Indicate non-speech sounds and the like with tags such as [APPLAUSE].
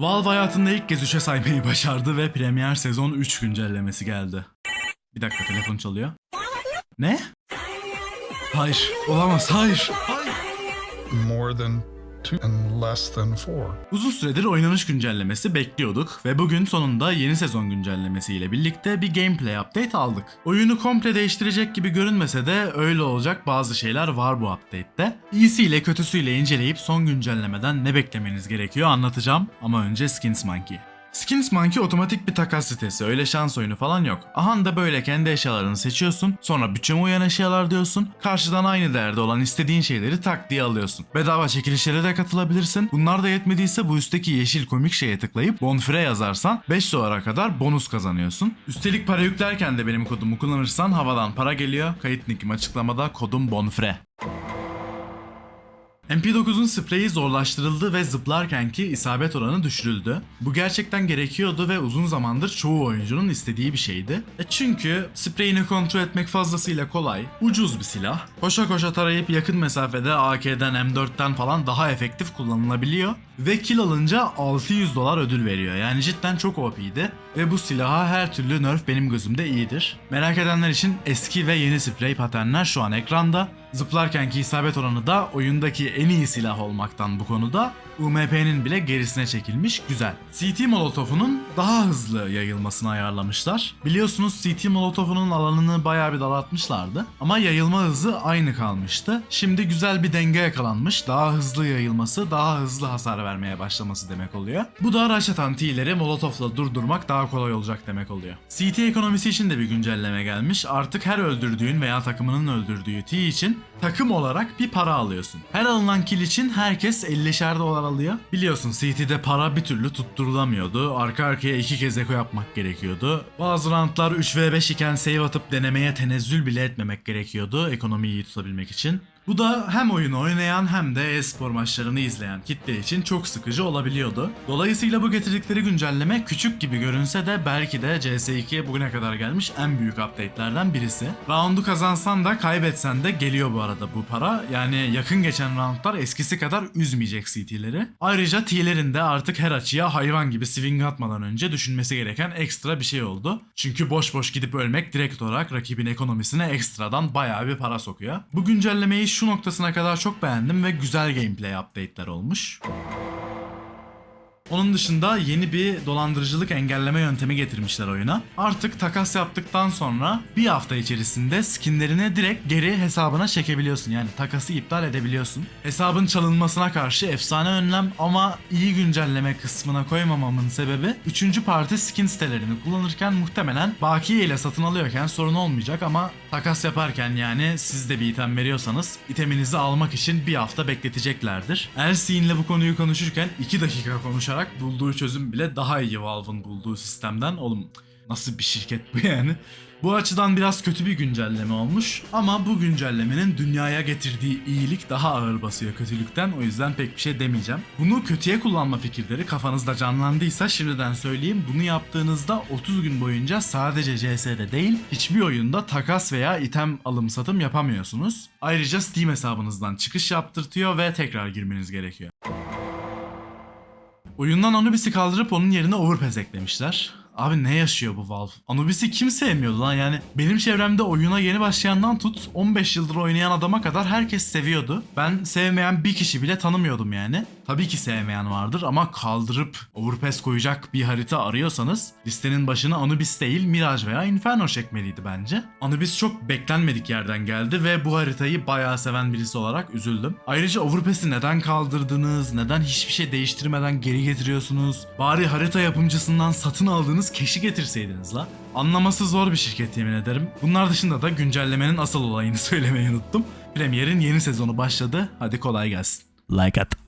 Valve hayatında ilk kez 3'e saymayı başardı ve Premier Sezon 3 güncellemesi geldi. Bir dakika telefon çalıyor. Ne? Hayır, olamaz, hayır, hayır. more than and less than four. Uzun süredir oynanış güncellemesi bekliyorduk ve bugün sonunda yeni sezon güncellemesiyle birlikte bir gameplay update aldık. Oyunu komple değiştirecek gibi görünmese de öyle olacak bazı şeyler var bu update'te. İyisiyle kötüsüyle inceleyip son güncellemeden ne beklemeniz gerekiyor anlatacağım ama önce Skins Monkey. Skins Monkey otomatik bir takas sitesi. Öyle şans oyunu falan yok. Aha da böyle kendi eşyalarını seçiyorsun. Sonra bütçeme uyan eşyalar diyorsun. Karşıdan aynı değerde olan istediğin şeyleri tak diye alıyorsun. Bedava çekilişlere de katılabilirsin. Bunlar da yetmediyse bu üstteki yeşil komik şeye tıklayıp Bonfire yazarsan 5 dolara kadar bonus kazanıyorsun. Üstelik para yüklerken de benim kodumu kullanırsan havadan para geliyor. Kayıt linkim açıklamada kodum Bonfire. MP9'un spreyi zorlaştırıldı ve zıplarkenki isabet oranı düşürüldü. Bu gerçekten gerekiyordu ve uzun zamandır çoğu oyuncunun istediği bir şeydi. E çünkü spreyini kontrol etmek fazlasıyla kolay, ucuz bir silah. Koşa koşa tarayıp yakın mesafede AK'den M4'ten falan daha efektif kullanılabiliyor. Ve kill alınca 600 dolar ödül veriyor. Yani cidden çok OP'ydi. Ve bu silaha her türlü nerf benim gözümde iyidir. Merak edenler için eski ve yeni sprey paternler şu an ekranda. Zıplarkenki isabet oranı da oyundaki en iyi silah olmaktan bu konuda UMP'nin bile gerisine çekilmiş güzel. CT Molotov'unun daha hızlı yayılmasını ayarlamışlar. Biliyorsunuz CT Molotov'unun alanını bayağı bir daraltmışlardı ama yayılma hızı aynı kalmıştı. Şimdi güzel bir denge yakalanmış. Daha hızlı yayılması, daha hızlı hasar vermeye başlaması demek oluyor. Bu da rush atan T'leri Molotov'la durdurmak daha kolay olacak demek oluyor. CT ekonomisi için de bir güncelleme gelmiş. Artık her öldürdüğün veya takımının öldürdüğü T için takım olarak bir para alıyorsun. Her alınan kill için herkes 50'şer dolar alıyor. Biliyorsun CT'de para bir türlü tutturulamıyordu. Arka arkaya iki kez eko yapmak gerekiyordu. Bazı roundlar 3v5 iken save atıp denemeye tenezzül bile etmemek gerekiyordu ekonomiyi iyi tutabilmek için. Bu da hem oyunu oynayan hem de e-spor maçlarını izleyen kitle için çok sıkıcı olabiliyordu. Dolayısıyla bu getirdikleri güncelleme küçük gibi görünse de belki de CS2'ye bugüne kadar gelmiş en büyük update'lerden birisi. Round'u kazansan da kaybetsen de geliyor bu arada bu para. Yani yakın geçen roundlar eskisi kadar üzmeyecek CT'leri. Ayrıca T'lerin de artık her açıya hayvan gibi swing atmadan önce düşünmesi gereken ekstra bir şey oldu. Çünkü boş boş gidip ölmek direkt olarak rakibin ekonomisine ekstradan bayağı bir para sokuyor. Bu güncellemeyi şu noktasına kadar çok beğendim ve güzel gameplay update'ler olmuş. Onun dışında yeni bir dolandırıcılık engelleme yöntemi getirmişler oyuna. Artık takas yaptıktan sonra bir hafta içerisinde skinlerini direkt geri hesabına çekebiliyorsun. Yani takası iptal edebiliyorsun. Hesabın çalınmasına karşı efsane önlem ama iyi güncelleme kısmına koymamamın sebebi 3. parti skin sitelerini kullanırken muhtemelen bakiye ile satın alıyorken sorun olmayacak ama takas yaparken yani siz de bir item veriyorsanız iteminizi almak için bir hafta bekleteceklerdir. Elsein'le bu konuyu konuşurken 2 dakika konuşarak bulduğu çözüm bile daha iyi Valve'ın bulduğu sistemden. Oğlum nasıl bir şirket bu yani? Bu açıdan biraz kötü bir güncelleme olmuş ama bu güncellemenin dünyaya getirdiği iyilik daha ağır basıyor kötülükten o yüzden pek bir şey demeyeceğim. Bunu kötüye kullanma fikirleri kafanızda canlandıysa şimdiden söyleyeyim bunu yaptığınızda 30 gün boyunca sadece CS'de değil hiçbir oyunda takas veya item alım satım yapamıyorsunuz. Ayrıca Steam hesabınızdan çıkış yaptırtıyor ve tekrar girmeniz gerekiyor. Oyundan Anubis'i kaldırıp onun yerine Overpass eklemişler. Abi ne yaşıyor bu Valve? Anubis'i kim sevmiyordu lan yani? Benim çevremde oyuna yeni başlayandan tut 15 yıldır oynayan adama kadar herkes seviyordu. Ben sevmeyen bir kişi bile tanımıyordum yani. Tabii ki sevmeyen vardır ama kaldırıp Overpass koyacak bir harita arıyorsanız listenin başına Anubis değil Mirage veya Inferno çekmeliydi bence. Anubis çok beklenmedik yerden geldi ve bu haritayı bayağı seven birisi olarak üzüldüm. Ayrıca Overpass'i neden kaldırdınız, neden hiçbir şey değiştirmeden geri getiriyorsunuz? Bari harita yapımcısından satın aldığınız keşi getirseydiniz la. Anlaması zor bir şirket yemin ederim. Bunlar dışında da güncellemenin asıl olayını [LAUGHS] söylemeyi unuttum. Premier'in yeni sezonu başladı. Hadi kolay gelsin. Like at.